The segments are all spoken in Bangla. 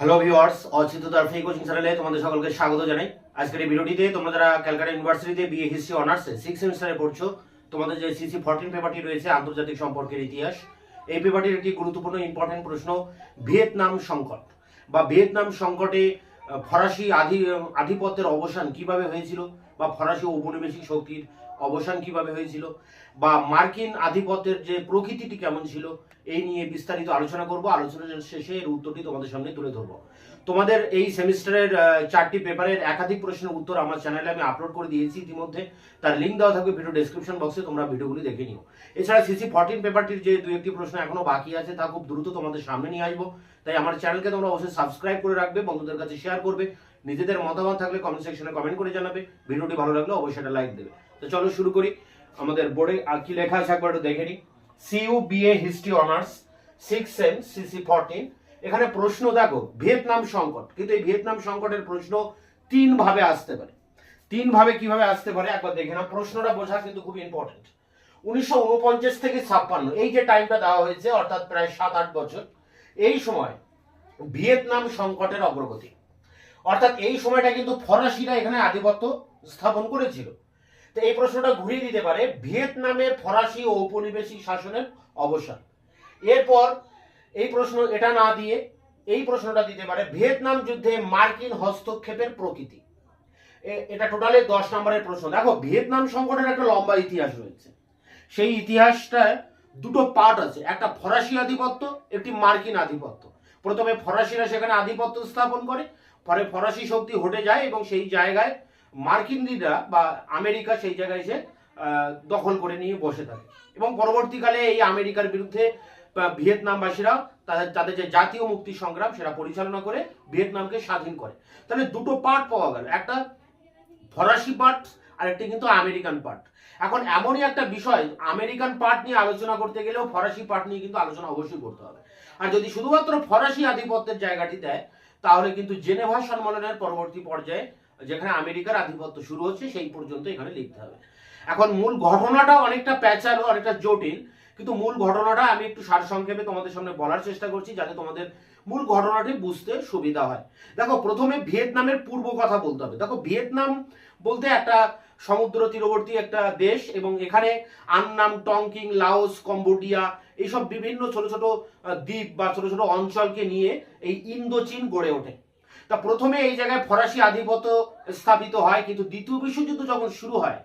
হ্যালো ভিউয়ার্স অচিত তারফি কোচিং চ্যানেলে তোমাদের সকলকে স্বাগত জানাই। আজকের এই ভিডিওটিতে তোমরা যারা ক্যালকাটা ইউনিভার্সিটিতে বিএ হিস্ট্রি অনার্সে সিক্স সেমিস্টারে পড়ছো, তোমাদের যে সিসি ফোরটিন পেপারটি রয়েছে, আন্তর্জাতিক সম্পর্কের ইতিহাস, এই পেপারটির একটি গুরুত্বপূর্ণ ইম্পর্টেন্ট প্রশ্ন, ভিয়েতনাম সংকট। বা ভিয়েতনাম সংকটে ফরাসি আধি, আধিপত্যের অবসান কীভাবে হয়েছিল, বা ফরাসি ঔপনিবেশিক শক্তির অবসান কীভাবে হয়েছিল, বা মার্কিন আধিপত্যের যে প্রকৃতিটি কেমন ছিল এই নিয়ে বিস্তারিত আলোচনা করব। আলোচনা শেষে এর উত্তরটি তোমাদের সামনে তুলে ধরবো। তোমাদের এই সেমিস্টারের চারটি পেপারের একাধিক প্রশ্নের উত্তর আমার চ্যানেলে আমি আপলোড করে দিয়েছি ইতিমধ্যে। তার লিঙ্ক দেওয়া থাকবে ভিডিও ডেসক্রিপশন বক্সে তোমরা ভিডিওগুলি দেখে নিও। এছাড়া সিসি ফর্টিন পেপারটির যে দুই একটি প্রশ্ন এখনও বাকি আছে, তা খুব দ্রুত তোমাদের সামনে নিয়ে আসব। তাই আমার চ্যানেলকে তোমরা অবশ্যই সাবস্ক্রাইব করে রাখবে, বন্ধুদের কাছে শেয়ার করবে। নিজেদের মতামত থাকলে কমেন্ট সেকশনে কমেন্ট করে জানাবে। ভিডিওটি ভালো লাগলে অবশ্যই একটা লাইক দেবে। তো চলো শুরু করি। আমাদের বোর্ডে আর কি লেখা আছে একবার একটু দেখে নিই। CU BA history honours six sem CC fourteen এখানে প্রশ্ন, দেখো, ভিয়েতনাম সংকট। কিন্তু এই ভিয়েতনাম সংকটের প্রশ্ন তিন ভাবে আসতে পারে। তিন ভাবে কীভাবে আসতে পারে, একবার দেখে না প্রশ্নটা বোঝা কিন্তু খুব ইম্পর্টেন্ট উনিশশো উনপঞ্চাশ থেকে ছাপ্পান্ন, এই যে টাইমটা দেওয়া হয়েছে, অর্থাৎ প্রায় সাত আট বছর, এই সময় ভিয়েতনাম সংকটের অগ্রগতি। অর্থাৎ এই সময়টা কিন্তু ফরাসিরা এখানে আধিপত্য স্থাপন করেছিল। তো এই প্রশ্নটা ঘুরিয়ে দিতে পারে। ভিয়েতনামের ফরাসি ও ঔপনিবেশিক শাসনের অবসান। এরপর এই প্রশ্ন, এটা না দিয়ে এই প্রশ্নটা দিতে পারে। ভিয়েতনাম যুদ্ধে মার্কিন হস্তক্ষেপের প্রকৃতি। এটা টোটালি দশ নম্বরের প্রশ্ন। দেখো, ভিয়েতনাম সংকটের একটা লম্বা ইতিহাস রয়েছে। সেই ইতিহাসটা দুটো পার্ট আছে। একটা ফরাসি আধিপত্য, একটি মার্কিন আধিপত্য। প্রথমে ফরাসিরা সেখানে আধিপত্য স্থাপন করে, পরে ফরাসি শক্তি হটে যায় এবং সেই জায়গায় মার্কিনরা বা আমেরিকা সেই জায়গায় এসে দখল করে নিয়ে বসে থাকে। এবং পরবর্তীকালে এই আমেরিকার বিরুদ্ধে ভিয়েতনামবাসীরা তাদের তাদের যে জাতীয় মুক্তি সংগ্রাম সেটা পরিচালনা করে ভিয়েতনামকে স্বাধীন করে। তাহলে দুটো পার্ট পাওয়া গেল। একটা ফরাসি পার্ট আর একটি কিন্তু আমেরিকান পার্ট এখন এমনই একটা বিষয়, আমেরিকান পার্ট নিয়ে আলোচনা করতে গেলেও ফরাসি পার্ট নিয়ে কিন্তু আলোচনা অবশ্যই করতে হবে। আর যদি শুধুমাত্র ফরাসি আধিপত্যের জায়গাটি দেয়, তাহলে কিন্তু জেনেভা সম্মেলনের পরবর্তী পর্যায়ে যেখানে আমেরিকার আধিপত্য শুরু হচ্ছে, সেই পর্যন্ত এখানে লিখতে হবে। এখন মূল ঘটনাটা অনেকটা প্যাচালো, অনেকটা জটিল, কিন্তু মূল ঘটনাটা আমি একটু সারসংক্ষেপে তোমাদের সামনে বলার চেষ্টা করছি, যাতে তোমাদের মূল ঘটনাটি বুঝতে সুবিধা হয়। দেখো, প্রথমে ভিয়েতনামের পূর্ব কথা বলতে হবে। দেখো, ভিয়েতনাম বলতে একটা সমুদ্র তীরবর্তী একটা দেশ, এবং এখানে আন্নাম, টংকিং, লাওস, কম্বোডিয়া এইসব বিভিন্ন ছোট ছোট দ্বীপ বা ছোট ছোট অঞ্চলকে নিয়ে এই ইন্দোচীন গড়ে ওঠে। তা প্রথমে এই জায়গায় ফরাসি আধিপত্য স্থাপিত হয়, কিন্তু দ্বিতীয় বিশ্বযুদ্ধ যখন শুরু হয়,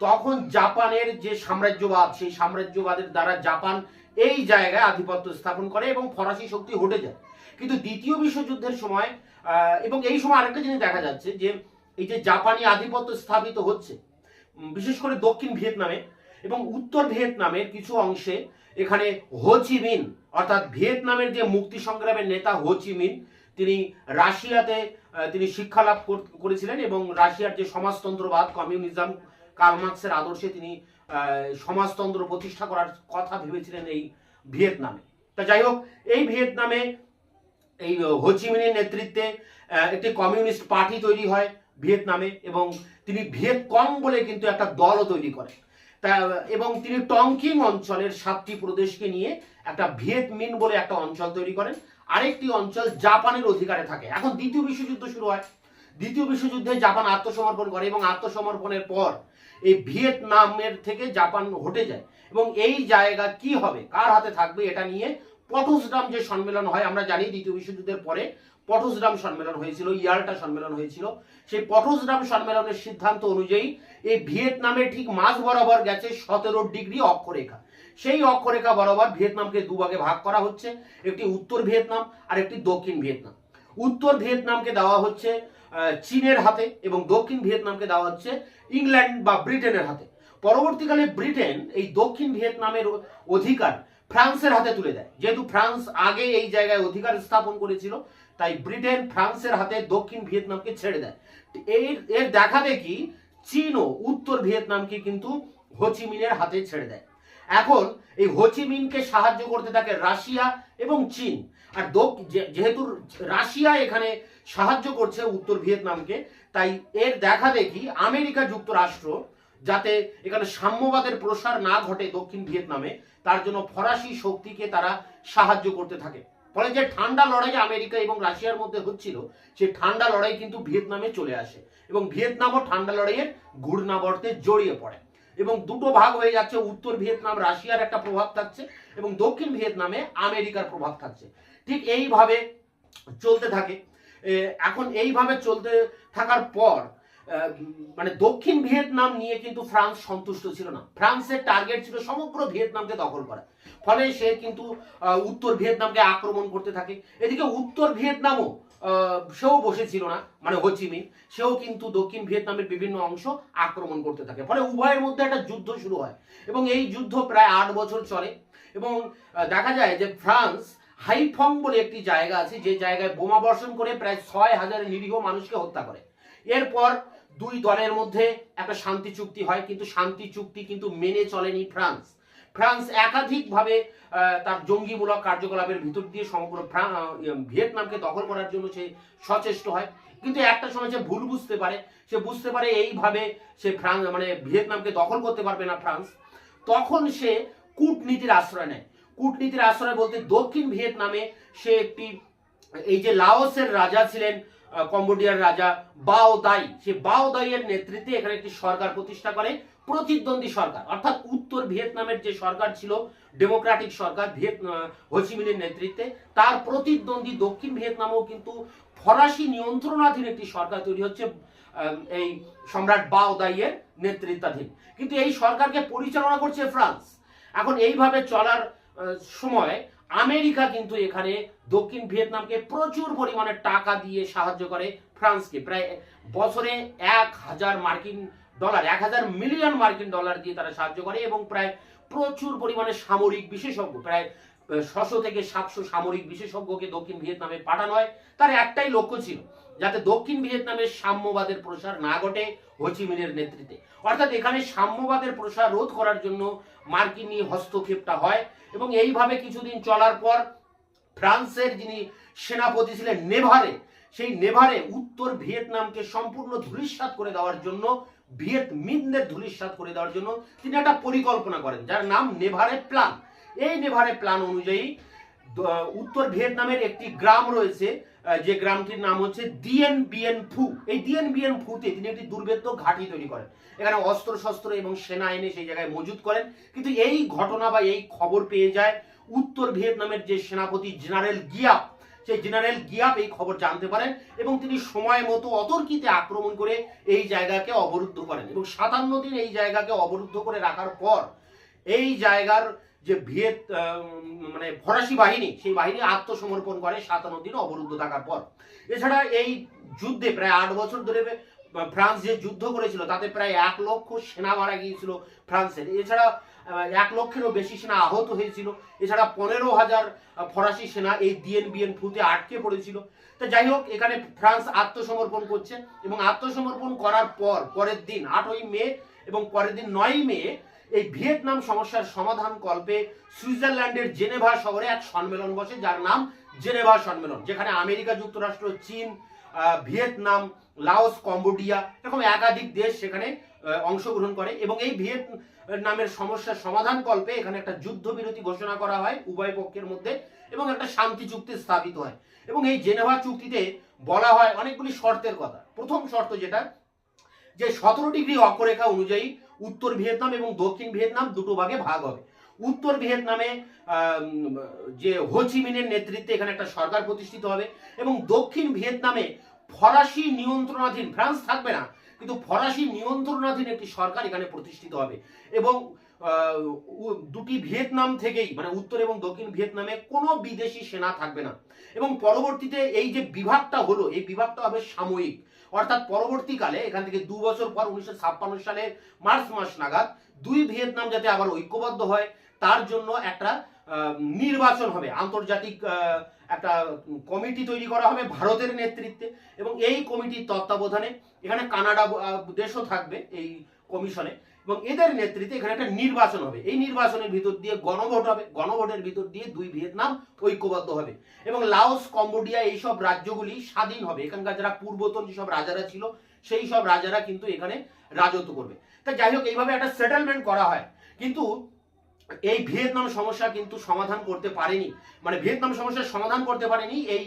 তখন জাপানের যে সাম্রাজ্যবাদ, সেই সাম্রাজ্যবাদের দ্বারা জাপান এই জায়গায় আধিপত্য স্থাপন করে এবং ফরাসি শক্তি হটে যায়। কিন্তু দ্বিতীয় বিশ্বযুদ্ধের সময় এবং এই সময় আরেকটা জিনিস দেখা যাচ্ছে যে, এই যে জাপানি আধিপত্য স্থাপিত হচ্ছে বিশেষ করে দক্ষিণ ভিয়েতনামে এবং উত্তর ভিয়েতনামের কিছু অংশে, এখানে হোচিমিন অর্থাৎ ভিয়েতনামের যে মুক্তি সংগ্রামের নেতা হোচিমিন তিনি রাশিয়াতে তিনি শিক্ষা লাভ কর- করেছিলেন এবং রাশিয়ার যে সমাজতন্ত্রবাদ, কমিউনিজম কার্মার্ক্সের আদর্শে তিনি সমাজতন্ত্র প্রতিষ্ঠা করার কথা ভেবেছিলেন এই ভিয়েতনামে। তা যাই হোক, এই ভিয়েতনামে এই হোচিমিনের নেতৃত্বে একটি কমিউনিস্ট পার্টি তৈরি হয় ভিয়েতনামে এবং তিনি ভিয়েত কং বলে কিন্তু একটা দলও তৈরি করেন। তা, এবং তিনি টংকিং অঞ্চলের সাতটি প্রদেশকে নিয়ে একটা ভিয়েত মিন বলে একটা অঞ্চল তৈরি করেন। আরেকটি অঞ্চল জাপানের অধিকারে থাকে। এখন দ্বিতীয় বিশ্বযুদ্ধ শুরু হয়। দ্বিতীয় বিশ্বযুদ্ধে জাপান আত্মসমর্পণ করে এবং আত্মসমর্পণের পর এই ভিয়েতনামের থেকে জাপান হটে যায়। এবং এই জায়গা কি হবে, কার হাতে থাকবে এটা নিয়ে পটসডাম যে সম্মেলন হয়, আমরা জানি দ্বিতীয় বিশ্বযুদ্ধের পরে পটসডাম সম্মেলন হয়েছিল, ইয়াল্টা সম্মেলন হয়েছিল। সেই পটসডাম সম্মেলনের সিদ্ধান্ত অনুযায়ী এই ভিয়েতনামের ঠিক মাঝ বরাবর গেছে সতেরো ডিগ্রি অক্ষরেখা। সেই অক্ষরেখা বরাবর ভিয়েতনামকে দুভাগে ভাগ করা হচ্ছে। একটি উত্তর ভিয়েতনাম আর একটি দক্ষিণ ভিয়েতনাম। উত্তর ভিয়েতনামকে দেওয়া হচ্ছে চীনের হাতে এবং দক্ষিণ ভিয়েতনামকে দেওয়া হচ্ছে ইংল্যান্ড বা ব্রিটেনের হাতে। পরবর্তীকালে ব্রিটেন এই দক্ষিণ ভিয়েতনামের অধিকার ফ্রান্সের হাতে তুলে দেয়। যেহেতু ফ্রান্স আগে এই জায়গায় অধিকার স্থাপন করেছিল, তাই ব্রিটেন ফ্রান্সের হাতে দক্ষিণ ভিয়েতনামকে ছেড়ে দেয়। এর এর দেখা দেখি চীনও উত্তর ভিয়েতনামকে কিন্তু হোচিমিনের হাতে ছেড়ে দেয়। এখন এই হোচিমিনকে সাহায্য করতে থাকে রাশিয়া এবং চীন। আর যেহেতু রাশিয়া এখানে সাহায্য করছে উত্তর ভিয়েতনামকে, তাই এর দেখা দেখি আমেরিকা যুক্তরাষ্ট্র যাতে এখানে সাম্যবাদের প্রসার না ঘটে দক্ষিণ ভিয়েতনামে, তার জন্য ফরাসি শক্তিকে তারা সাহায্য করতে থাকে। ফলে যে ঠান্ডা লড়াই আমেরিকা এবং রাশিয়ার মধ্যে হচ্ছিল, সে ঠান্ডা লড়াই কিন্তু ভিয়েতনামে চলে আসে এবং ভিয়েতনামও ঠান্ডা লড়াইয়ের ঘূর্ণাবর্তে জড়িয়ে পড়ে। এবং দুটো ভাগ হয়ে যাচ্ছে, উত্তর ভিয়েতনাম, রাশিয়ার একটা প্রভাব থাকছে এবং দক্ষিণ ভিয়েতনামে আমেরিকার প্রভাব থাকছে। ঠিক এইভাবে চলতে থাকে। এখন এইভাবে চলতে থাকার পর মানে দক্ষিণ ভিয়েতনাম নিয়ে কিন্তু ফ্রান্স সন্তুষ্ট ছিল না। ফ্রান্সের টার্গেট ছিল সমগ্র ভিয়েতনামকে দখল করা। ফলে সে কিন্তু উত্তর ভিয়েতনামকে আক্রমণ করতে থাকে। এদিকে উত্তর ভিয়েতনামও সেও বসেছিল না মানে হোচিমিন সেও কিন্তু দক্ষিণ ভিয়েতনামের বিভিন্ন অংশ আক্রমণ করতে থাকে। ফলে উভয়ের মধ্যে একটা যুদ্ধ শুরু হয় এবং এই যুদ্ধ প্রায় আট বছর চলে। এবং দেখা যায় যে ফ্রান্স হাইফং বলে একটি জায়গা আছে, যে জায়গায় বোমা বর্ষণ করে প্রায় ছয় হাজার নিরীহ মানুষকে হত্যা করে। এরপর দুই দলের মধ্যে একটা শান্তি চুক্তি হয়, কিন্তু শান্তি চুক্তি কিন্তু মেনে চলেনি ফ্রান্স। ফ্রান্স একাধিকভাবে তার জঙ্গিমূলক কার্যকলাপের ভিতর দিয়ে সমগ্র ফ্রা- ভিয়েতনামকে দখল করার জন্য সে সচেষ্ট হয়। কিন্তু একটা সময় সে ভুল বুঝতে পারে। সে বুঝতে পারে এইভাবে সে ফ্রান্স মানে ভিয়েতনামকে দখল করতে পারবে না ফ্রান্স। তখন সে কূটনীতির আশ্রয় নেয়। কূটনীতির আশ্রয় বলতে দক্ষিণ ভিয়েতনামে সে একটি, এই যে লাওসের রাজা ছিলেন কম্বোডিয়ার রাজা বাও দাই, সে বাও দাইয়ের নেতৃত্বে এখানে একটি সরকার প্রতিষ্ঠা করে। প্রতিদ্বন্দ্বী সরকার অর্থাৎ উত্তর ভিয়েতনামের যে সরকার ছিল ডেমোক্রেটিক সরকার ভিয়েত আহ, হোচিমিনের নেতৃত্বে তার প্রতিদ্বন্দ্বী দক্ষিণ ভিয়েতনামেও কিন্তু ফরাসি নিয়ন্ত্রণাধীন একটি সরকার তৈরি হচ্ছে এই সম্রাট বাও দাইয়ের নেতৃত্বাধীন। কিন্তু এই সরকারকে পরিচালনা করছে ফ্রান্স। এখন এইভাবে চলার সময় আমেরিকা কিন্তু এখানে দক্ষিণ ভিয়েতনামকে প্রচুর পরিমাণে টাকা দিয়ে সাহায্য করে ফ্রান্সকে। প্রায় বছরে এক হাজার মার্কিন ডলার, এক হাজার মিলিয়ন মার্কিন ডলার দিয়ে তারা সাহায্য করে এবং প্রায় প্রচুর পরিমাণে সামরিক বিশেষজ্ঞ, প্রায় ছশো থেকে সাতশো সামরিক বিশেষজ্ঞকে দক্ষিণ ভিয়েতনামে পাঠানো হয়। তার একটাই লক্ষ্য ছিল যাতে দক্ষিণ ভিয়েতনামের সাম্যবাদের প্রসার না ঘটে হোচিমিনের নেতৃত্বে। অর্থাৎ এখানে সাম্যবাদের প্রসার রোধ করার জন্য মার্কিনী হস্তক্ষেপটা হয় এবং এইভাবে কিছুদিন চলার পর ফ্রান্সের যিনি সেনাপতি ছিলেন নেভারে, সেই নেভারে উত্তর ভিয়েতনামকে সম্পূর্ণ ধূলিসাৎ করে দেওয়ার জন্য ভিয়েত মিনদের ধূলিসাৎ করে দেওয়ার জন্য তিনি একটা পরিকল্পনা করেন, যার নাম নেভারে প্ল্যান এই নেভারে প্ল্যান অনুযায়ী উত্তর ভিয়েতনামের একটি গ্রাম রয়েছে যে গ্রামটির নাম হচ্ছে দিয়েন বিয়েন ফু। এই দিয়েন বিয়েন ফুতে তিনি একটি দুর্ভেদ্য ঘাঁটি তৈরি করেন। এখানে অস্ত্র শস্ত্র এবং সেনা এনে সেই জায়গায় মজুত করেন। কিন্তু এই ঘটনা বা এই খবর পেয়ে যায় উত্তর ভিয়েতনামের যে সেনাপতি জেনারেল গিয়াপ সেই জেনারেল গিয়াপ এই খবর জানতে পারেন এবং তিনি সময় মতো অতর্কিতে আক্রমণ করে এই জায়গাকে অবরুদ্ধ করেন এবং সাতান্ন দিন এই জায়গাকে অবরুদ্ধ করে রাখার পর এই জায়গার যে ভিয়েত মানে ফরাসি বাহিনী, সেই বাহিনী আত্মসমর্পণ করে সাতান্ন দিন অবরুদ্ধ থাকার পর। এছাড়া এই যুদ্ধে প্রায় আট বছর ধরে ফ্রান্স যে যুদ্ধ করেছিল, তাতে প্রায় এক লক্ষ সেনা মারা গিয়েছিল ফ্রান্সের। এছাড়া এক লক্ষেরও বেশি সেনা আহত হয়েছিল। এছাড়া পনেরো হাজার ফরাসি সেনা এই ডিএন বিএন ফুতে আটকে পড়েছিল। তো যাই হোক, এখানে ফ্রান্স আত্মসমর্পণ করছে এবং আত্মসমর্পণ করার পর, পরের দিন, আটই মে এবং পরের দিন নয়ই মে, এই ভিয়েতনাম সমস্যার সমাধান কল্পে সুইজারল্যান্ডের জেনেভা শহরে এক সম্মেলন বসে, যার নাম জেনেভা সম্মেলন, যেখানে আমেরিকা, যুক্তরাষ্ট্র, চীন ভিয়েতনাম, লাওস, কম্বোডিয়া এরকম একাধিক দেশ সেখানে অংশগ্রহণ করে এবং এই ভিয়েতনামের সমস্যার সমাধান কল্পে এখানে একটা যুদ্ধবিরতি ঘোষণা করা হয় উভয় পক্ষের মধ্যে এবং একটা শান্তি চুক্তি স্থাপিত হয়। এবং এই জেনেভা চুক্তিতে বলা হয় অনেকগুলি শর্তের কথা। প্রথম শর্ত যেটা, যে সতেরো ডিগ্রি অক্ষরেখা অনুযায়ী উত্তর ভিয়েতনাম এবং দক্ষিণ ভিয়েতনাম দুটো ভাগে ভাগ হবে। উত্তর ভিয়েতনামে যে হোচিমিনের নেতৃত্বে এখানে একটা সরকার প্রতিষ্ঠিত হবে এবং দক্ষিণ ভিয়েতনামে ফরাসি নিয়ন্ত্রণাধীন ফ্রান্স থাকবে না। কিন্তু ফরাসি নিয়ন্ত্রণাধীন একটি সরকার এখানে প্রতিষ্ঠিত হবে। এবং দুটি ভিয়েতনাম থেকেই মানে উত্তর এবং দক্ষিণ ভিয়েতনামে কোনো বিদেশি সেনা থাকবে না। এবং পরবর্তীতে এই যে বিভাগটা হলো এই বিভাগটা হবে সাময়িক। অর্থাৎ পরবর্তীকালে এখান থেকে দু বছর পর উনিশশো ছাপ্পান্ন সালে মার্চ মাস নাগাদ দুই ভিয়েতনাম যাতে আবার ঐক্যবদ্ধ হয় তার জন্য একটা নির্বাচন হবে আন্তর্জাতিক আহ, একটা কমিটি তৈরি করা হবে ভারতের নেতৃত্বে এবং এই কমিটির তত্ত্বাবধানে এখানে কানাডা দেশও থাকবে এই কমিশনে এবং এদের নেতৃত্বে এখানে একটা নির্বাচন হবে। এই নির্বাচনের ভিতর দিয়ে গণভোট হবে। গণভোটের ভিতর দিয়ে দুই ভিয়েতনাম ঐক্যবদ্ধ হবে এবং লাওস, কম্বোডিয়া এইসব রাজ্যগুলি স্বাধীন হবে। এখানকার যারা পূর্বতন যেসব রাজারা ছিল, সেই সব রাজারা কিন্তু এখানে রাজত্ব করবে। তা যাই হোক, এইভাবে একটা সেটেলমেন্ট করা হয়। কিন্তু এই ভিয়েতনাম সমস্যা কিন্তু সমাধান করতে পারেনি। মানে ভিয়েতনাম সমস্যার সমাধান করতে পারেনি এই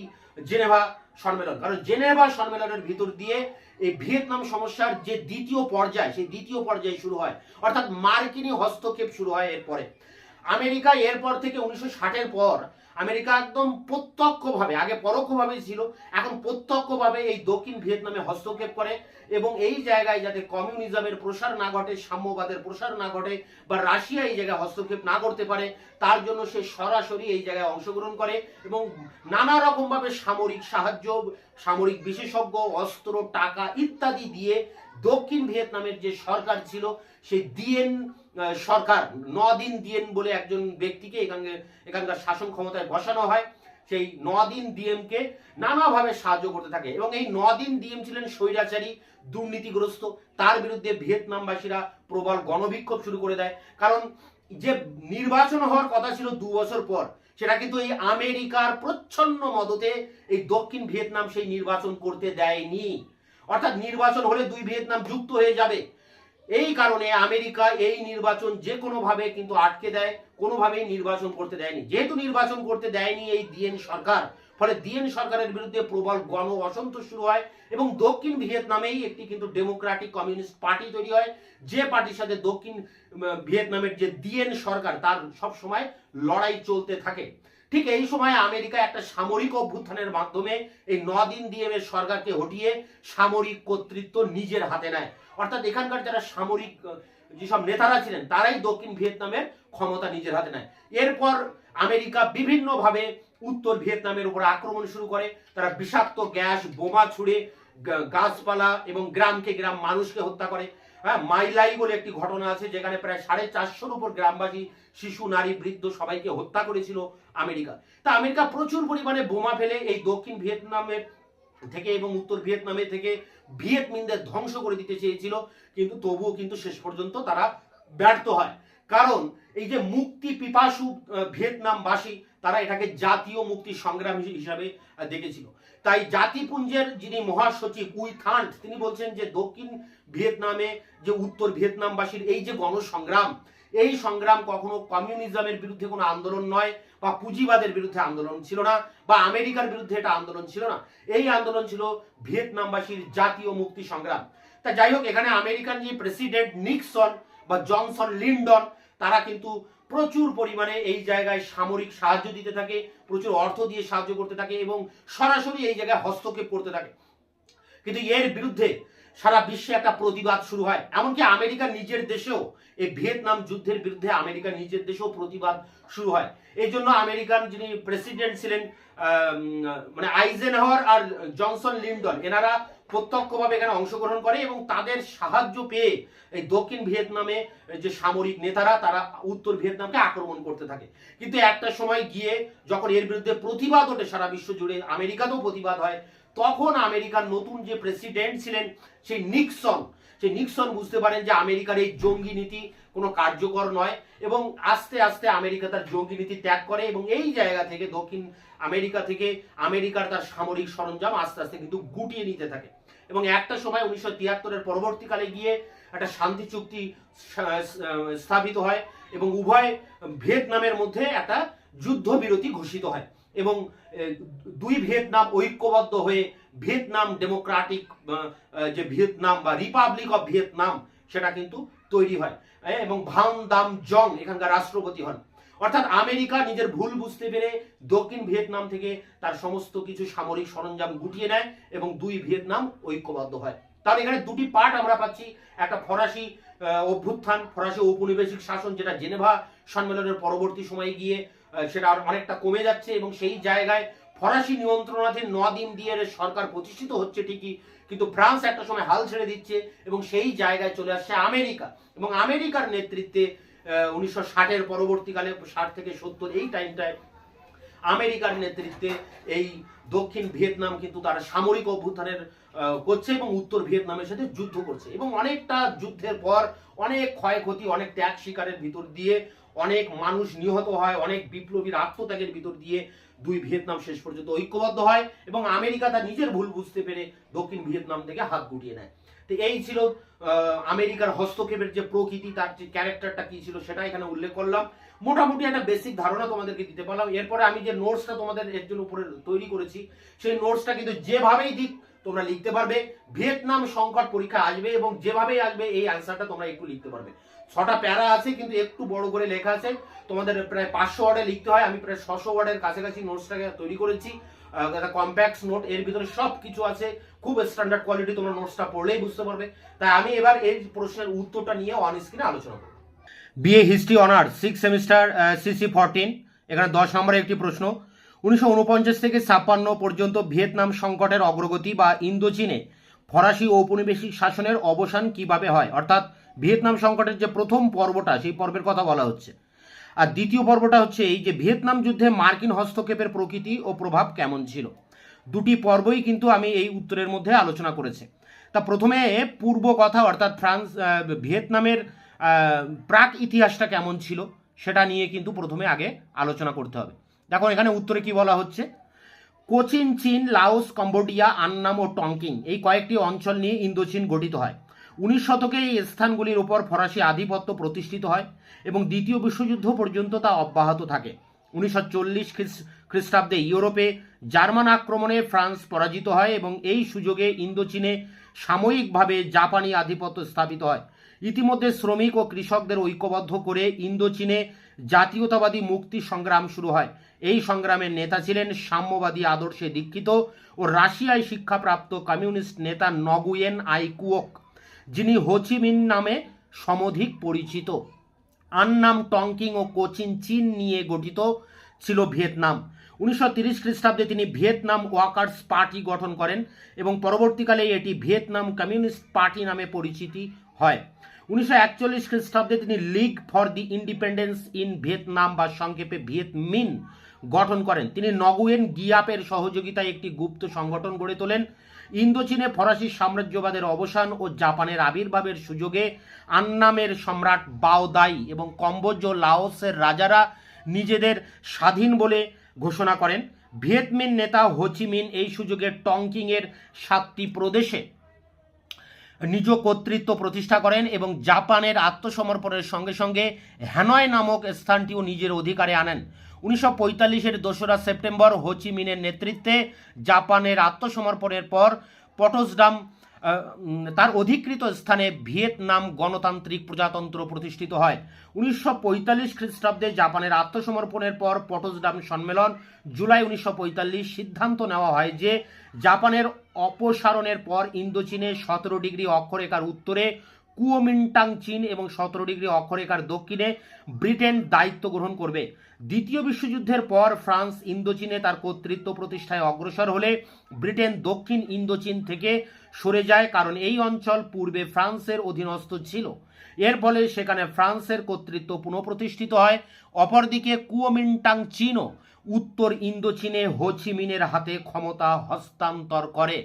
জেনেভা সম্মেলন। কারণ জেনেভা সম্মেলনের ভিতর দিয়ে এই ভিয়েতনাম সমস্যার যে দ্বিতীয় পর্যায়, সেই দ্বিতীয় পর্যায়ে শুরু হয়। অর্থাৎ মার্কিনী হস্তক্ষেপ শুরু হয় এরপরে। আমেরিকা এরপর থেকে উনিশশো ষাটের পর আমেরিকা একদম প্রত্যক্ষভাবে, আগে পরোক্ষভাবে ছিল, এখন প্রত্যক্ষভাবে এই দক্ষিণ ভিয়েতনামে হস্তক্ষেপ করে এবং এই জায়গায় যাতে কমিউনিজমের প্রসার না ঘটে, সাম্যবাদের প্রসার না ঘটে বা রাশিয়া এই জায়গায় হস্তক্ষেপ না করতে পারে, তার জন্য সে সরাসরি এই জায়গায় অংশগ্রহণ করে এবং নানা রকমভাবে সামরিক সাহায্য, সামরিক বিশেষজ্ঞ, অস্ত্র, টাকা ইত্যাদি দিয়ে দক্ষিণ ভিয়েতনামের যে সরকার ছিল, সেই দিয়েন আহ, ন দিন দিয়েন বলে একজন ব্যক্তিকে এখানকার এখানকার শাসন ক্ষমতায় বসানো হয়। সেই নদিন ডিএমকে নানাভাবে সাহায্য করতে থাকে এবং এই নদিন ডিএম ছিলেন স্বৈরাচারী দুর্নীতিগ্রস্ত। তার বিরুদ্ধে ভিয়েতনামবাসীরা প্রবল গণবিক্ষোভ শুরু করে দেয়। কারণ যে নির্বাচন হওয়ার কথা ছিল দু বছর পর সেটা কিন্তু এই আমেরিকার প্রচ্ছন্ন মদতে এই দক্ষিণ ভিয়েতনাম সেই নির্বাচন করতে দেয়নি। অর্থাৎ নির্বাচন হলে দুই ভিয়েতনাম যুক্ত হয়ে যাবে। এই কারণে আমেরিকা এই নির্বাচন যে কোনোভাবে কিন্তু আটকে দেয়, কোনোভাবেই নির্বাচন করতে দেয়নি। যেহেতু নির্বাচন করতে দেয়নি এই ডিএন সরকার, ফলে ডিএন সরকারের বিরুদ্ধে প্রবল গণ অসন্তোষ শুরু হয় এবং দক্ষিণ ভিয়েতনামেই একটি কিন্তু ডেমোক্রেটিক কমিউনিস্ট পার্টি তৈরি হয়। যে পার্টির সাথে দক্ষিণ ভিয়েতনামের যে ডিএন সরকার, তার সব সময় লড়াই চলতে থাকে। ঠিক এই সময় আমেরিকা একটা সামরিক অভ্যুত্থানের মাধ্যমে এই নদিন দিয়েমের সরকারকে হটিয়ে সামরিক কর্তৃত্ব নিজের হাতে নেয়। অর্থাৎ এখানকার যারা সামরিক যেসব নেতারা ছিলেন, তারাই দক্ষিণ ভিয়েতনামের ক্ষমতা নিজের হাতে নেয়। এরপর আমেরিকা বিভিন্নভাবে উত্তর ভিয়েতনামের উপর আক্রমণ শুরু করে। তারা বিষাক্ত গ্যাস, বোমা ছুড়ে গাছপালা এবং গ্রামকে গ্রাম মানুষকে হত্যা করে। হ্যাঁ মাইলাই বলে একটি ঘটনা আছে, যেখানে প্রায় সাড়ে চারশোর উপর গ্রামবাসী, শিশু, নারী, বৃদ্ধ সবাইকে হত্যা করেছিল আমেরিকা। তা আমেরিকা প্রচুর পরিমাণে বোমা ফেলে এই দক্ষিণ ভিয়েতনামের থেকে এবং উত্তর ভিয়েতনামে থেকে ভিয়েতমিনদের ধ্বংস করে দিতে চেয়েছিল, কিন্তু তবুও কিন্তু শেষ পর্যন্ত তারা ব্যর্থ হয়। কারণ এই যে মুক্তি পিপাসু ভিয়েতনামবাসী তারা এটাকে জাতীয় মুক্তি সংগ্রাম হিসাবে দেখেছিল। তাই জাতিপুঞ্জের যিনি মহাসচিব উই থান্ট তিনি বলছেন যে দক্ষিণ ভিয়েতনামে যে উত্তর ভিয়েতনামবাসীর এই যে গণসংগ্রাম, এই সংগ্রাম কখনো কমিউনিজমের বিরুদ্ধে কোনো আন্দোলন নয় বা পুঁজিবাদের বিরুদ্ধে আন্দোলন ছিল না বা আমেরিকার বিরুদ্ধে এটা আন্দোলন ছিল না। এই আন্দোলন ছিল ভিয়েতনামবাসীর জাতীয় মুক্তি সংগ্রাম। তা যাই হোক, এখানে আমেরিকান যে প্রেসিডেন্ট নিক্সন বা জনসন লিন্ডন, তারা কিন্তু প্রচুর পরিমাণে এই জায়গায় সামরিক সাহায্য দিতে থাকে, প্রচুর অর্থ দিয়ে সাহায্য করতে থাকে এবং সরাসরি এই জায়গায় হস্তক্ষেপ করতে থাকে। কিন্তু এর বিরুদ্ধে সারা বিশ্বে একটা প্রতিবাদ শুরু হয়। এমনকি আমেরিকার নিজের দেশেও, এই ভিয়েতনাম যুদ্ধের বিরুদ্ধে আমেরিকার নিজের দেশেও প্রতিবাদ শুরু হয়। এই জন্য আমেরিকান যিনি প্রেসিডেন্ট ছিলেন মানে আইজেনহাওয়ার আর জনসন লিন্ডন, এনারা প্রত্যক্ষভাবে এখানে অংশগ্রহণ করে এবং তাদের সাহায্য পেয়ে এই দক্ষিণ ভিয়েতনামে যে সামরিক নেতারা, তারা উত্তর ভিয়েতনামকে আক্রমণ করতে থাকে। কিন্তু একটা সময় গিয়ে যখন এর বিরুদ্ধে প্রতিবাদ ওঠে সারা বিশ্ব জুড়ে, আমেরিকাতেও প্রতিবাদ হয়, তখন আমেরিকার নতুন যে প্রেসিডেন্ট ছিলেন সেই নিক্সন সেই নিক্সন বুঝতে পারেন যে আমেরিকার এই জঙ্গি নীতি কোনো কার্যকর নয় এবং আস্তে আস্তে আমেরিকা তার জঙ্গি নীতি ত্যাগ করে এবং এই জায়গা থেকে দক্ষিণ আমেরিকা থেকে আমেরিকার তার সামরিক সরঞ্জাম আস্তে আস্তে কিন্তু গুটিয়ে নিতে থাকে। এবং একটা সময় উনিশশো তিয়াত্তরের পরবর্তীকালে গিয়ে একটা শান্তি চুক্তি স্থাপিত হয় এবং উভয় ভিয়েতনামের মধ্যে একটা যুদ্ধবিরতি ঘোষিত হয় এবং দুই ভিয়েতনাম ঐক্যবদ্ধ হয়ে ভিয়েতনাম ডেমোক্রাটিক যে ভিয়েতনাম বা রিপাবলিক অফ ভিয়েতনাম সেটা কিন্তু তৈরি হয়। এবং ভান দাম জং, এখানকার রাষ্ট্রপতি হন। অর্থাৎ আমেরিকা নিজের ভুল বুঝতে পেরে দক্ষিণ ভিয়েতনাম থেকে তার সমস্ত কিছু সামরিক সরঞ্জাম গুটিয়ে নেয় এবং দুই ভিয়েতনাম ঐক্যবদ্ধ হয়। তাহলে এখানে দুটি পার্ট আমরা পাচ্ছি। একটা ফরাসি অভ্যুত্থান, ফরাসি ঔপনিবেশিক শাসন যেটা জেনেভা সম্মেলনের পরবর্তী সময়ে গিয়ে সেটা অনেকটা কমে যাচ্ছে এবং সেই জায়গায় ফরাসি নিয়ন্ত্রণাধীন নদিন দিয়ে সরকার প্রতিষ্ঠিত হচ্ছে ঠিকই, কিন্তু ফ্রান্স একটা সময় হাল ছেড়ে দিচ্ছে এবং সেই জায়গায় চলে আসছে আমেরিকা। এবং আমেরিকার নেতৃত্বে উনিশশো ষাটের পরবর্তীকালে, ষাট থেকে সত্তর এই টাইমটায় আমেরিকার নেতৃত্বে এই দক্ষিণ ভিয়েতনাম কিন্তু তারা সামরিক অভ্যুত্থানের করছে এবং উত্তর ভিয়েতনামের সাথে যুদ্ধ করছে। এবং অনেকটা যুদ্ধের পর অনেক ক্ষয়ক্ষতি, অনেক ত্যাগ শিকারের ভিতর দিয়ে অনেক মানুষ নিহত হয়, অনেক বিপ্লবীর আত্মত্যাগের ভিতর দিয়ে দুই ভিয়েতনাম শেষ পর্যন্ত ঐক্যবদ্ধ হয় এবং আমেরিকা তার নিজের ভুল বুঝতে পেরে দক্ষিণ ভিয়েতনাম থেকে হাত গুটিয়ে নেয়। তো এই ছিল আমেরিকার হস্তক্ষেপের যে প্রকৃতি, তার যে ক্যারেক্টারটা কি ছিল সেটা এখানে উল্লেখ করলাম। মোটামুটি একটা বেসিক ধারণা তোমাদেরকে দিতে পারলাম। এরপরে আমি যে নোটসটা তোমাদের এর জন্য উপরে তৈরি করেছি, সেই নোটসটা কিন্তু যেভাবেই দিক, তোমরা লিখতে পারবে। ভিয়েতনাম সংকট পরীক্ষা আসবে এবং যেভাবেই আসবে, এই অ্যান্সারটা তোমরা একটু লিখতে পারবে। ছটা প্যারা আছে, কিন্তু একটু বড় করে লেখা আছে। তোমাদের প্রায় পাঁচশো ওয়ার্ডে লিখতে হয়। আমি প্রায় ছশো ওয়ার্ডের কাছাকাছি নোটসটাকে তৈরি করেছি। কম্প্যাক্ট নোট এর ভিতরে সব কিছু আছে। খুব স্ট্যান্ডার্ড কোয়ালিটি তোমরা নোটসটা পড়লেই বুঝতে পারবে। তাই আমি এবার এই প্রশ্নের উত্তরটা নিয়ে অন স্ক্রিনে আলোচনা করব। BA history honours six semester CC fourteen এখানে দশ নম্বরের একটি প্রশ্ন। উনিশশো উনপঞ্চাশ থেকে ছাপ্পান্ন পর্যন্ত ভিয়েতনাম সংকটের অগ্রগতি বা ইন্দোচীনে ফরাসি ঔপনিবেশিক শাসনের অবসান কীভাবে হয়? অর্থাৎ ভিয়েতনাম সংকটের যে প্রথম পর্বটা, সেই পর্বের কথা বলা হচ্ছে। আর দ্বিতীয় পর্বটা হচ্ছে এই যে ভিয়েতনাম যুদ্ধে মার্কিন হস্তক্ষেপের প্রকৃতি ও প্রভাব কেমন ছিল? দুটি পর্বই কিন্তু আমি এই উত্তরের মধ্যে আলোচনা করেছি। তা প্রথমে পূর্ব কথা, অর্থাৎ ফ্রান্স ভিয়েতনামের প্রাক ইতিহাসটা কেমন ছিল সেটা নিয়ে কিন্তু প্রথমে আগে আলোচনা করতে হবে। দেখো, এখানে উত্তরে কি বলা হচ্ছে? কোচিন চীন, লাওস, কম্বোডিয়া, আন্নাম ও টংকিং এই কয়েকটি অঞ্চল নিয়ে ইন্দোচীন গঠিত হয়। উনিশ শতকে এই স্থানগুলির উপর ফরাসি আধিপত্য প্রতিষ্ঠিত হয় এবং দ্বিতীয় বিশ্বযুদ্ধ পর্যন্ত তা অব্যাহত থাকে। উনিশশো চল্লিশ খ্রিস্টাব্দে ইউরোপে জার্মান আক্রমণে ফ্রান্স পরাজিত হয় এবং এই সুযোগে ইন্দোচীনে সাময়িকভাবে জাপানি আধিপত্য স্থাপিত হয়। ইতিমধ্যে শ্রমিক ও কৃষকদের ঐক্যবদ্ধ করে ইন্দোচীনে জাতীয়তাবাদী মুক্তি সংগ্রাম শুরু হয়। এই সংগ্রামের নেতা ছিলেন সাম্যবাদী আদর্শে দীক্ষিত ও রাশিয়ায় শিক্ষাপ্রাপ্ত কমিউনিস্ট নেতা নগুয়েন আই কুওক যিনি হোচিমিন নামে সমধিক পরিচিত। আন্নাম টংকিং ও কোচিন চীন নিয়ে গঠিত ছিল ভিয়েতনাম। উনিশশো খ্রিস্টাব্দে তিনি ভিয়েতনাম ওয়াকার্স পার্টি গঠন করেন এবং পরবর্তীকালে এটি ভিয়েতনাম কমিউনিস্ট পার্টি নামে পরিচিতি হয়। উনিশশো একচল্লিশ খ্রিস্টাব্দে তিনি league for the independence in Vietnam বা সংক্ষেপে ভিয়েতমিন গঠন করেন। তিনি নগুয়েন গিয়াপের সহযোগিতায় একটি গুপ্ত সংগঠন গড়ে তোলেন। ইন্দোচীনে ফরাসি সাম্রাজ্যবাদের অবসান ও জাপানের আবির্ভাবের সুযোগে আন্নামের সম্রাট বাওদাই এবং কম্বোজ ও লাওসের রাজারা নিজেদের স্বাধীন বলে ঘোষণা করেন। ভিয়েতমিন নেতা হোচিমিন এই সুযোগে টংকিংয়ের সাতটি প্রদেশে নিজ কর্তৃত্ব প্রতিষ্ঠা করেন এবং জাপানের আত্মসমর্পণের সঙ্গে সঙ্গে হ্যানয় নামক স্থানটিও নিজের অধিকারে আনেন। উনিশশো পঁয়তাল্লিশের দোসরা সেপ্টেম্বর হোচিমিনের নেতৃত্বে জাপানের আত্মসমর্পণের পর পটসডাম তার অধিকৃত স্থানে ভিয়েতনাম গণতান্ত্রিক প্রজাতন্ত্র প্রতিষ্ঠিত হয়। উনিশশো পঁয়তাল্লিশ খ্রিস্টাব্দে জাপানের আত্মসমর্পণের পর পটসডাম সম্মেলন জুলাই উনিশশো পঁয়তাল্লিশ সিদ্ধান্ত নেওয়া হয় যে জাপানের অপসারণের পর ইন্দোচীনে সতেরো ডিগ্রি অক্ষরেখার উত্তরে কুওমিন্টাং চীন এবং সতেরো ডিগ্রি অক্ষরেখার দক্ষিণে ব্রিটেন দায়িত্ব গ্রহণ করবে। দ্বিতীয় বিশ্বযুদ্ধের পর ফ্রান্স ইন্দোচীনে তার কর্তৃত্ব প্রতিষ্ঠায় অগ্রসর হলে ব্রিটেন দক্ষিণ ইন্দোচীন থেকে সরে যায়, কারণ এই অঞ্চল পূর্বে ফ্রান্সের অধীনস্থ ছিল। এর ফলে সেখানে ফ্রান্সের কর্তৃত্ব পুনঃপ্রতিষ্ঠিত হয়। অপরদিকে কুয়োমিন্টাং চীনও উত্তর ইন্দোচীনে হোচিমিনের হাতে ক্ষমতা হস্তান্তর করে।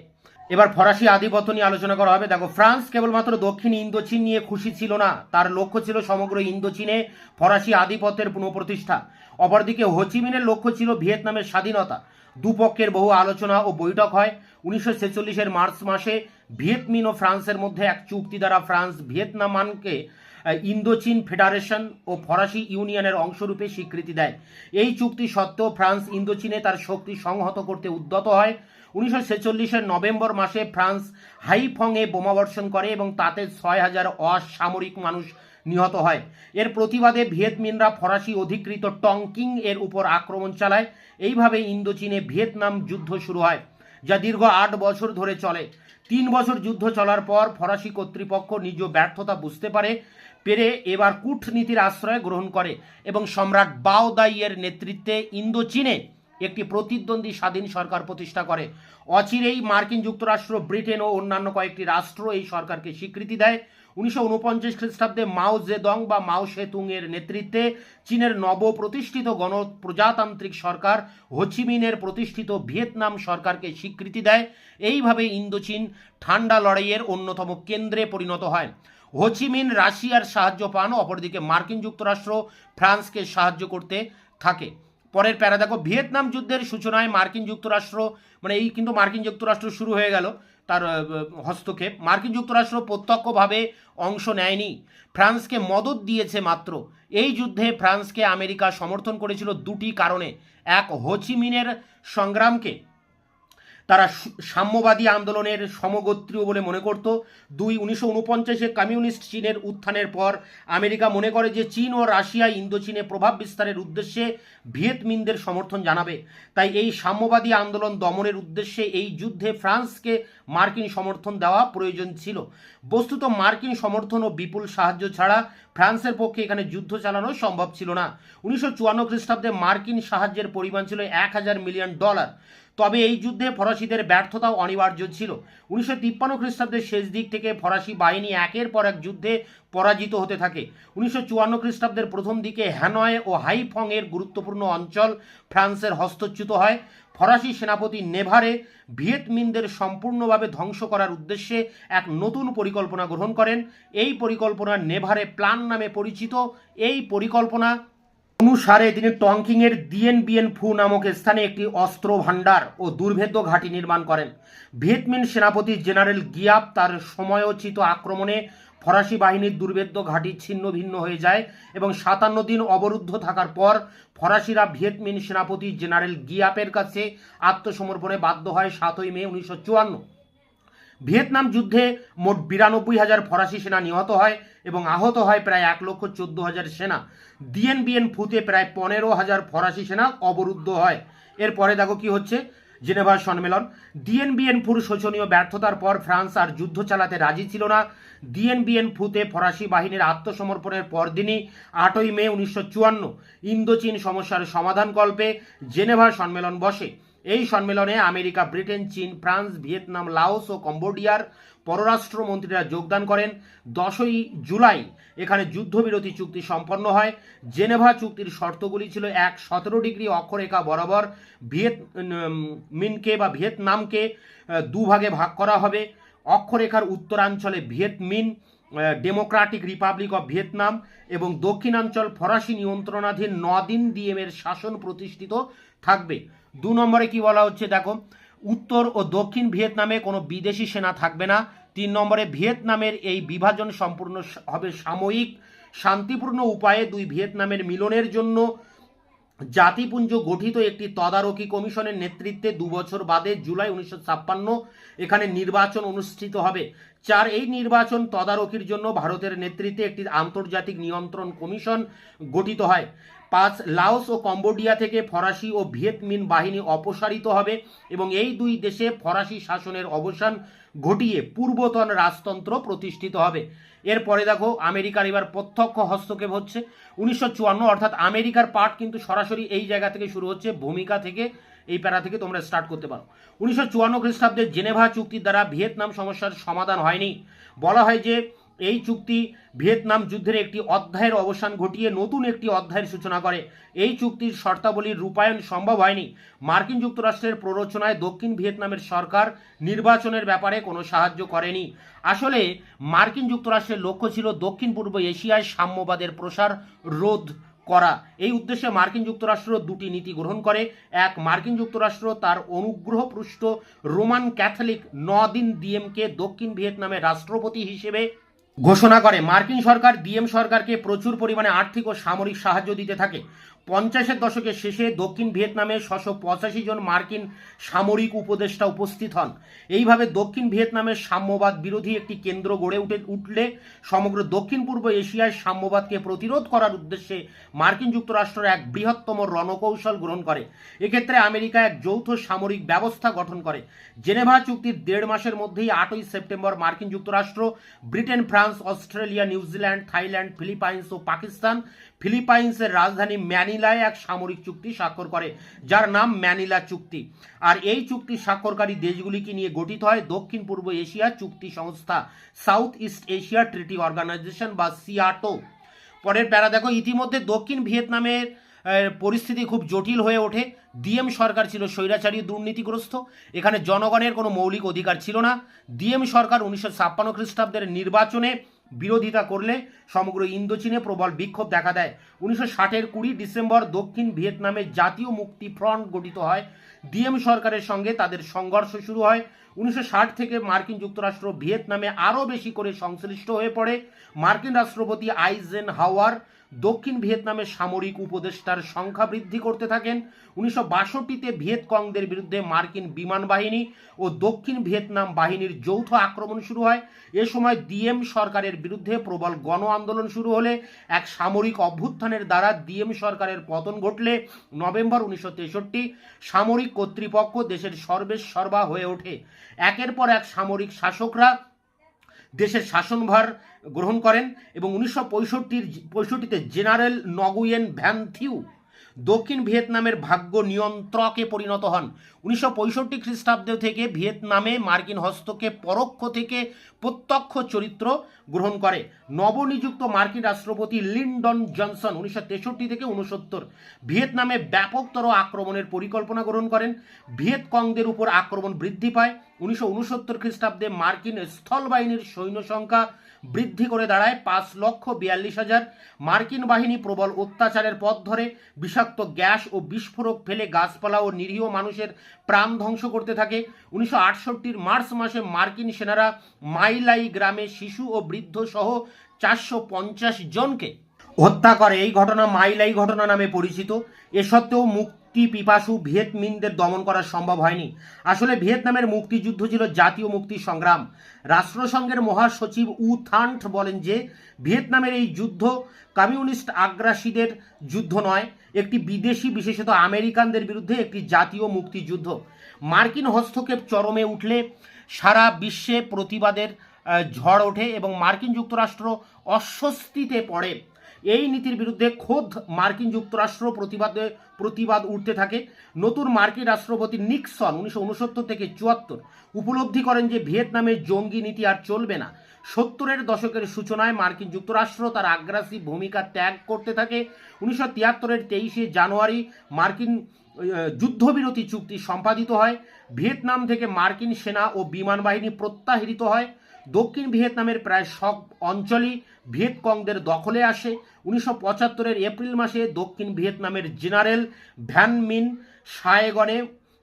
এবার ফরাসি আধিপত্য নিয়ে আলোচনা করা হবে। দেখো, ফ্রান্স কেবলমাত্র দক্ষিণ ইন্দোচীন নিয়ে খুশি ছিল না। তার লক্ষ্য ছিল সমগ্র ইন্দোচীনে ফরাসি আধিপত্যের পুনঃপ্রতিষ্ঠা। অপরদিকে হোচিমিনের লক্ষ্য ছিল ভিয়েতনামের স্বাধীনতা। দুপক্ষের বহু আলোচনা ও বৈঠক হয়। উনিশশো ছেচল্লিশের মার্চ মাসে ভিয়েতমিন ও ফ্রান্সের মধ্যে এক চুক্তি দ্বারা ফ্রান্স ভিয়েতনামানকে ইন্দোচীন ফেডারেশন ও ফরাসি ইউনিয়নের অংশরূপে স্বীকৃতি দেয়। এই চুক্তি সত্ত্বেও ফ্রান্স ইন্দোচীনে তার শক্তি সংহত করতে উদ্যত হয়। উনিশশো ছেচল্লিশের নভেম্বর মাসে ফ্রান্স হাইফংয়ে বোমাবর্ষণ করে এবং তাতে ছয় হাজার অসামরিক মানুষ নিহত হয়। এর প্রতিবাদে ভিয়েতমিনরা ফরাসি অধিকৃত টংকিং এর উপর আক্রমণ চালায়। এইভাবে ইন্দোচীনে ভিয়েতনাম যুদ্ধ শুরু হয়, যা দীর্ঘ আট বছর ধরে চলে। তিন বছর যুদ্ধ চলার পর ফরাসি কর্তৃপক্ষ নিজ ব্যর্থতা বুঝতে পারে, পেরে এবার কূটনীতির আশ্রয় গ্রহণ করে এবং সম্রাট বাওদাইয়ের নেতৃত্বে ইন্দোচীনে একটি প্রতিদ্বন্দ্বী স্বাধীন সরকার প্রতিষ্ঠা করে। অচিরেই মার্কিন যুক্তরাষ্ট্র, ব্রিটেন ও অন্যান্য কয়েকটি রাষ্ট্র এই সরকারকে স্বীকৃতি দেয়। উনিশশো উনপঞ্চাশ খ্রিস্টাব্দে মাও জেদং বা মাও সেতুং এর নেতৃত্বে চীনের নব প্রতিষ্ঠিত গণ প্রজাতান্ত্রিক সরকার হোচিমিনের প্রতিষ্ঠিত ভিয়েতনাম সরকারকে স্বীকৃতি দেয়। এইভাবে ইন্দোচীন ঠান্ডা লড়াইয়ের অন্যতম কেন্দ্রে পরিণত হয়। হোচিমিন রাশিয়ার সাহায্য পান, অপরদিকে মার্কিন যুক্তরাষ্ট্র ফ্রান্সকে সাহায্য করতে থাকে। পরের প্যারা, দেখো, ভিয়েতনাম যুদ্ধের সূচনায় মার্কিন যুক্তরাষ্ট্র মানে এই কিন্তু মার্কিন যুক্তরাষ্ট্র শুরু হয়ে গেল তার হস্তক্ষেপ। মার্কিন যুক্তরাষ্ট্র প্রত্যক্ষভাবে অংশ নেয়নি। ফ্রান্সকে মদত দিয়েছে মাত্র। এই যুদ্ধে ফ্রান্সকে আমেরিকা সমর্থন করেছিল দুটি কারণে। এক হোচিমিনের সংগ্রামকে। তারা সাম্যবাদী আন্দোলনের সমগোত্রীয় বলে মনে করত। দুই, উনিশশো উনপঞ্চাশে কমিউনিস্ট চীনের উত্থানের পর আমেরিকা মনে করে যে চীন ও রাশিয়া ইন্দোচীনে প্রভাব বিস্তারের উদ্দেশ্যে ভিয়েতমিনদের সমর্থন জানাবে। তাই এই সাম্যবাদী আন্দোলন দমনের উদ্দেশ্যে এই যুদ্ধে ফ্রান্সকে মার্কিন সমর্থন দেওয়া প্রয়োজন ছিল। বস্তুত মার্কিন সমর্থন ও বিপুল সাহায্য ছাড়া ফ্রান্সের পক্ষে এখানে যুদ্ধ চালানো সম্ভব ছিল না। উনিশশো চুয়ান্ন খ্রিস্টাব্দে মার্কিন সাহায্যের পরিমাণ ছিল এক হাজার মিলিয়ন ডলার। তবে এই যুদ্ধে ফরাসিদের ব্যর্থতাও অনিবার্য ছিল। উনিশশো তিপ্পান্ন খ্রিস্টাব্দের শেষ দিক থেকে ফরাসি বাহিনী একের পর এক যুদ্ধে পরাজিত হতে থাকে। উনিশশো চুয়ান্ন খ্রিস্টাব্দের প্রথম দিকে হ্যানয় ও হাইফং এর গুরুত্বপূর্ণ অঞ্চল ফ্রান্সের হস্তচ্যুত হয়। ফরাসি সেনাপতি নেভারে ভিয়েতমিনদের সম্পূর্ণভাবে ধ্বংস করার উদ্দেশ্যে এক নতুন পরিকল্পনা গ্রহণ করেন। এই পরিকল্পনা নেভারে প্ল্যান নামে পরিচিত। এই পরিকল্পনা অনুসারে তিনি টংকিংয়ের দিয়েন বিয়েন ফু নামক স্থানে একটি অস্ত্র ভাণ্ডার ও দুর্ভেদ্য ঘাঁটি নির্মাণ করেন। ভিয়েতমিন সেনাপতি জেনারেল গিয়াপ তার সময়োচিত আক্রমণে ফরাসি বাহিনীর দুর্ভেদ্য ঘাঁটি ছিন্ন ভিন্ন হয়ে যায় এবং সাতান্ন দিন অবরুদ্ধ থাকার পর ফরাসিরা ভিয়েতমিন সেনাপতি জেনারেল গিয়াপের কাছে আত্মসমর্পণে বাধ্য হয় সাতই মে উনিশশো চুয়ান্ন। ভিয়েতনাম যুদ্ধে মোট বিরানব্বই হাজার ফরাসি সেনা নিহত হয় এবং আহত হয় প্রায় এক লক্ষ চোদ্দ হাজার সেনা। ডিএন বিএন ফুতে প্রায় পনেরো হাজার ফরাসি সেনা অবরুদ্ধ হয়। এরপরে দেখো কি হচ্ছে? জেনেভার সম্মেলন। ডিএনবিএন ফুর শোচনীয় ব্যর্থতার পর ফ্রান্স আর যুদ্ধ চালাতে রাজি ছিল না। ডিএনবিএন ফুতে ফরাসি বাহিনীর আত্মসমর্পণের পরদিনই আটই মে উনিশশো চুয়ান্ন ইন্দোচীন সমস্যার সমাধান কল্পে জেনেভা সম্মেলন বসে। এই সম্মেলনে আমেরিকা, ব্রিটেন, চীন, ফ্রান্স, ভিয়েতনাম, লাওস ও কম্বোডিয়ার পররাষ্ট্রমন্ত্রীরা যোগদান করেন। দশই জুলাই এখানে যুদ্ধবিরতি চুক্তি সম্পন্ন হয়। জেনেভা চুক্তির শর্তগুলি ছিল এক, সতেরো ডিগ্রি অক্ষরেখা বরাবর ভিয়েত মিনকে বা ভিয়েতনামকে দুভাগে ভাগ করা হবে। অক্ষরেখার উত্তরাঞ্চলে Vietminh democratic republic of Vietnam এবং দক্ষিণাঞ্চল ফরাসি নিয়ন্ত্রণাধীন নদিন দিয়েমের শাসন প্রতিষ্ঠিত থাকবে। দু নম্বরে কি বলা হচ্ছে? দেখো উত্তর ও দক্ষিণ ভিয়েতনামে কোনো বিদেশি সেনা থাকবে না। তিন নম্বরে, ভিয়েতনামের এই বিভাজন সম্পূর্ণ হবে সাময়িক। শান্তিপূর্ণ উপায়ে দুই ভিয়েতনামের মিলনের জন্য জাতিপুঞ্জ গঠিত একটি তদারকি কমিশনের নেতৃত্বে দু বছর বাদে জুলাই উনিশশো ছাপ্পান্ন এখানে নির্বাচন অনুষ্ঠিত হবে। চার, এই নির্বাচন তদারকির জন্য ভারতের নেতৃত্বে একটি আন্তর্জাতিক নিয়ন্ত্রণ কমিশন গঠিত হয়। পাঁচ লাওস ও কম্বোডিয়া থেকে ফরাসি ও ভিয়েতমিন বাহিনী অপসারিত হবে এবং এই দুই দেশে ফরাসি শাসনের অবসান ঘটিয়ে পূর্বতন রাজতন্ত্র প্রতিষ্ঠিত হবে। এরপরে দেখো, আমেরিকার এবার প্রত্যক্ষ হস্তক্ষেপ হচ্ছে। উনিশশো চুয়ান্ন, অর্থাৎ আমেরিকার পার্ট কিন্তু সরাসরি এই জায়গা থেকে শুরু হচ্ছে। ভূমিকা থেকে, এই প্যারা থেকে তোমরা স্টার্ট করতে পারো। উনিশশো চুয়ান্ন খ্রিস্টাব্দে জেনেভা চুক্তির দ্বারা ভিয়েতনাম সমস্যার সমাধান হয়নি। বলা হয় যে এই চুক্তি ভিয়েতনাম যুদ্ধের একটি অধ্যায়ের অবসান ঘটিয়ে নতুন একটি অধ্যায়ের সূচনা করে। এই চুক্তির শর্তাবলীর রূপায়ণ সম্ভব হয়নি। মার্কিন যুক্তরাষ্ট্রের প্ররোচনায় দক্ষিণ ভিয়েতনামের সরকার নির্বাচনের ব্যাপারে কোনো সাহায্য করেনি। আসলে মার্কিন যুক্তরাষ্ট্রের লক্ষ্য ছিল দক্ষিণ পূর্ব এশিয়ায় সাম্যবাদের প্রসার রোধ করা। এই উদ্দেশ্যে মার্কিন যুক্তরাষ্ট্র দুটি নীতি গ্রহণ করে। এক, মার্কিন যুক্তরাষ্ট্র তার অনুগ্রহপৃষ্ট রোমান ক্যাথলিক নদিন ডিএমকে দক্ষিণ ভিয়েতনামের রাষ্ট্রপতি হিসেবে ঘোষণা করে, মার্কিন সরকার, ডিএম সরকারকে প্রচুর পরিমাণে আর্থিক ও সামরিক সাহায্য দিতে থাকে। পঞ্চাশের দশকের শেষে দক্ষিণ ভিয়েতনামে ছশো পঁচাশি জন মার্কিন সামরিক উপদেষ্টা উপস্থিত হন। এইভাবে দক্ষিণ ভিয়েতনামের সাম্যবাদ বিরোধী একটি কেন্দ্র গড়ে উঠে, উঠলে সমগ্র দক্ষিণ পূর্ব এশিয়ায় সাম্যবাদকে প্রতিরোধ করার উদ্দেশ্যে মার্কিন যুক্তরাষ্ট্র এক বৃহত্তম রণকৌশল গ্রহণ করে। এক্ষেত্রে আমেরিকা এক যৌথ সামরিক ব্যবস্থা গঠন করে। জেনেভা চুক্তির দেড় মাসের মধ্যেই আটই সেপ্টেম্বর মার্কিন যুক্তরাষ্ট্র, Britain, France Australia New Zealand Thailand, Philippines ও পাকিস্তান। ফিলিপাইন্সের রাজধানী ম্যানিলায় এক সামরিক চুক্তি স্বাক্ষর করে, যার নাম ম্যানিলা চুক্তি। আর এই চুক্তি স্বাক্ষরকারী দেশগুলিকে নিয়ে গঠিত হয় দক্ষিণ পূর্ব এশিয়া চুক্তি সংস্থা, south east Asia treaty organisation বা সিয়াটো পরের প্যারা, দেখো, ইতিমধ্যে দক্ষিণ ভিয়েতনামের পরিস্থিতি খুব জটিল হয়ে ওঠে। ডিএম সরকার ছিল স্বৈরাচারী, দুর্নীতিগ্রস্ত। এখানে জনগণের কোনো মৌলিক অধিকার ছিল না। ডিএম সরকার উনিশশো ছাপ্পান্ন খ্রিস্টাব্দের নির্বাচনে বিরোধিতা করলে সমগ্র ইন্দোচীনে প্রবল বিক্ষোভ দেখা দেয়। উনিশশো ষাটের কুড়ি ডিসেম্বর দক্ষিণ ভিয়েতনামে জাতীয় মুক্তি ফ্রন্ট গঠিত হয়। ডিএম সরকারের সঙ্গে তাদের সংঘর্ষ শুরু হয়। উনিশশো ষাট থেকে মার্কিন যুক্তরাষ্ট্র ভিয়েতনামে আরও বেশি করে সংশ্লিষ্ট হয়ে পড়ে। মার্কিন রাষ্ট্রপতি আইজেন হাওয়ার দক্ষিণ ভিয়েতনামের সামরিক উপদেষ্টার সংখ্যা বৃদ্ধি করতে থাকেন। উনিশশো বাষট্টিতে ভিয়েতকংদের বিরুদ্ধে মার্কিন বিমান বাহিনী ও দক্ষিণ ভিয়েতনাম বাহিনীর যৌথ আক্রমণ শুরু হয়। এ সময় ডিএম সরকারের বিরুদ্ধে প্রবল গণ আন্দোলন শুরু হলে এক সামরিক অভ্যুত্থানের দ্বারা ডিএম সরকারের পতন ঘটলে নভেম্বর উনিশশো তেষট্টি সামরিক কর্তৃপক্ষ দেশের সর্বেশ সর্বা হয়ে ওঠে। একের পর এক সামরিক শাসকরা দেশের শাসনভার গ্রহণ করেন এবং উনিশশো পঁয়ষট্টির পঁয়ষট্টিতে জেনারেল নগুয়েন ভ্যানথিউ দক্ষিণ ভিয়েতনামের ভাগ্য নিয়ন্ত্রকে পরিণত হন। উনিশশো পঁয়ষট্টি খ্রিস্টাব্দ থেকে ভিয়েতনামে মার্কিন হস্তক্ষেপ পরোক্ষ থেকে প্রত্যক্ষ চরিত্র গ্রহণ করে। নবনিযুক্ত মার্কিন রাষ্ট্রপতি লিন্ডন জনসন উনিশশো তেষট্টি থেকে উনসত্তর ভিয়েতনামে ব্যাপকতর আক্রমণের পরিকল্পনা গ্রহণ করেন। ভিয়েতকংদের উপর আক্রমণ বৃদ্ধি পায়। উনিশশো উনসত্তর খ্রিস্টাব্দে মার্কিন স্থলবাহিনীর সৈন্য সংখ্যা বৃদ্ধি করে দাঁড়ায় পাঁচ লক্ষ বিয়াল্লিশ হাজার। মার্কিন বাহিনী প্রবল অত্যাচারের পথ ধরে বিষাক্ত গ্যাস ও বিস্ফোরক ফেলে গাছপালা ও নিরীহ মানুষের প্রাণ ধ্বংস করতে থাকে। উনিশশো আটষট্টির মার্চ মাসে মার্কিন সেনারা মাইলাই গ্রামে শিশু ও বৃদ্ধ সহ চারশো পঞ্চাশ জনকে হত্যা করে। এই ঘটনা মাইলাই ঘটনা নামে পরিচিত। এ সত্ত্বেও মুক্তি পিপাসু ভিয়েতমিনদের দমন করা সম্ভব হয়নি। আসলে ভিয়েতনামের মুক্তিযুদ্ধ ছিল জাতীয় মুক্তি সংগ্রাম। রাষ্ট্রসংঘের মহাসচিব উ থান্ট বলেন যে, ভিয়েতনামের এই যুদ্ধ কমিউনিস্ট আগ্রাসীদের যুদ্ধ নয়, একটি বিদেশি বিশেষত আমেরিকানদের বিরুদ্ধে একটি জাতীয় মুক্তিযুদ্ধ। মার্কিন হস্তক্ষেপ চরমে উঠলে সারা বিশ্বে প্রতিবাদের ঝড় ওঠে এবং মার্কিন যুক্তরাষ্ট্র অস্বস্তিতে পড়ে। এই নীতির বিরুদ্ধে খোদ মার্কিন যুক্তরাষ্ট্র প্রতিবাদে প্রতিবাদ উঠতে থাকে। নতুন মার্কিন রাষ্ট্রপতি নিক্সন উনিশশো উনসত্তর থেকে চুয়াত্তর উপলব্ধি করেন যে ভিয়েতনামে জঙ্গি নীতি আর চলবে না। সত্তরের দশকের সূচনায় মার্কিন যুক্তরাষ্ট্র তার আগ্রাসী ভূমিকা ত্যাগ করতে থাকে। উনিশশো তিয়াত্তরের তেইশে জানুয়ারি মার্কিন যুদ্ধবিরতি চুক্তি সম্পাদিত হয়। ভিয়েতনাম থেকে মার্কিন সেনা ও বিমান বাহিনী প্রত্যাহৃত হয়। দক্ষিণ ভিয়েতনামের প্রায় সব অঞ্চলই ভিয়েতকংদের দখলে আসে। উনিশশো পঁচাত্তরের এপ্রিল মাসে দক্ষিণ ভিয়েতনামের জেনারেল ভ্যান মিন সায়গনে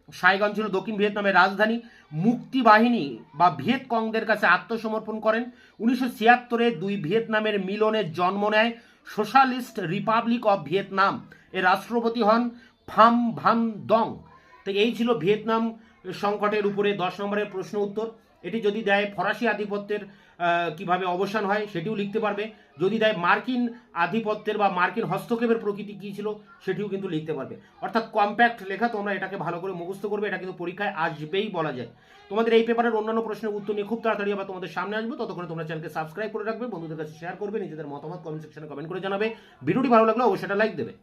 সাইগন ছিল দক্ষিণ ভিয়েতনামের রাজধানী। মুক্তি বাহিনী বা ভিয়েতকংদের কাছে আত্মসমর্পণ করেন। উনিশশো ছিয়াত্তরে দুই ভিয়েতনামের মিলনে জন্ম নেয় সোশ্যালিস্ট রিপাবলিক অফ ভিয়েতনাম। এর রাষ্ট্রপতি হন ফাম ভান দং। তো এই ছিল ভিয়েতনাম সংকটের উপরে দশ নম্বরের প্রশ্ন উত্তর। এটি যদি দেয় ফরাসি আধিপত্যের কীভাবে অবসান হয় সেটিও লিখতে পারবে। যদি দেয় মার্কিন আধিপত্যের বা মার্কিন হস্তক্ষেপের প্রকৃতি কী ছিল সেটিও কিন্তু লিখতে পারবে। অর্থাৎ কম্প্যাক্ট লেখা তোমরা এটাকে ভালো করে মুখস্থ করবে, এটা কিন্তু পরীক্ষায় আসবেই বলা যায়। তোমাদের এই পেপারের অন্যান্য প্রশ্নের উত্তর নিয়ে খুব তাড়াতাড়ি আবার তোমাদের সামনে আসব। ততক্ষণে তোমরা চ্যানেলকে সাবস্ক্রাইব করে রাখবে, বন্ধুদের কাছে শেয়ার করবে, নিজেদের মতামত কমেন্ট সেকশনে কমেন্ট করে জানাবে। ভিডিওটি ভালো লাগলে অবশ্যই লাইক দেবে।